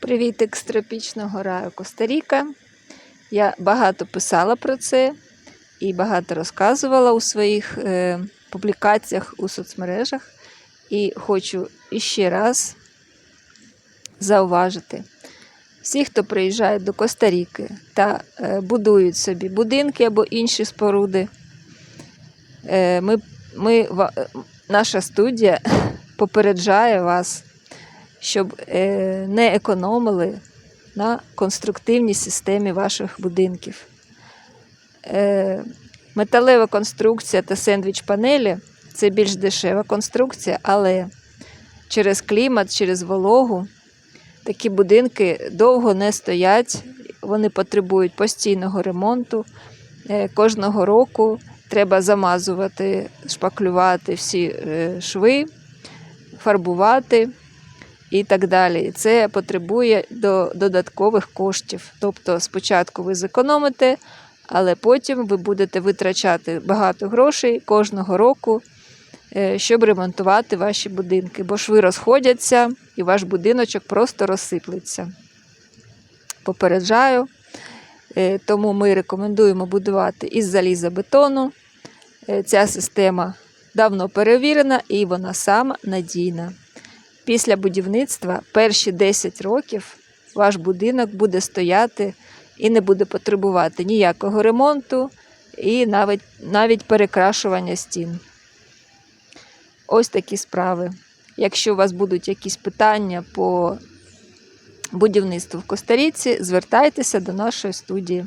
Привіт з тропічного раю Коста-Ріка. Я багато писала про це і багато розказувала у своїх е, публікаціях у соцмережах. І хочу іще раз зауважити. Всі, хто приїжджає до Коста-Ріки та е, будують собі будинки або інші споруди, е, ми, ми, е, наша студія попереджає вас, щоб е, не економили на конструктивній системі ваших будинків. Е, Металева конструкція та сендвіч панелі це більш дешева конструкція, але через клімат, через вологу такі будинки довго не стоять, вони потребують постійного ремонту. Е, Кожного року треба замазувати, шпаклювати всі шви, фарбувати і так далі. Це потребує до додаткових коштів. Тобто спочатку ви зекономите, але потім ви будете витрачати багато грошей кожного року, е, щоб ремонтувати ваші будинки, бо шви розходяться і ваш будиночок просто розсиплеться. Попереджаю, Е, тому ми рекомендуємо будувати із залізобетону. Е, Ця система давно перевірена і вона сама надійна. Після будівництва перші 10 років ваш будинок буде стояти і не буде потребувати ніякого ремонту і навіть, навіть перекрашування стін. Ось такі справи. Якщо у вас будуть якісь питання по будівництву в Коста-Ріці, звертайтеся до нашої студії.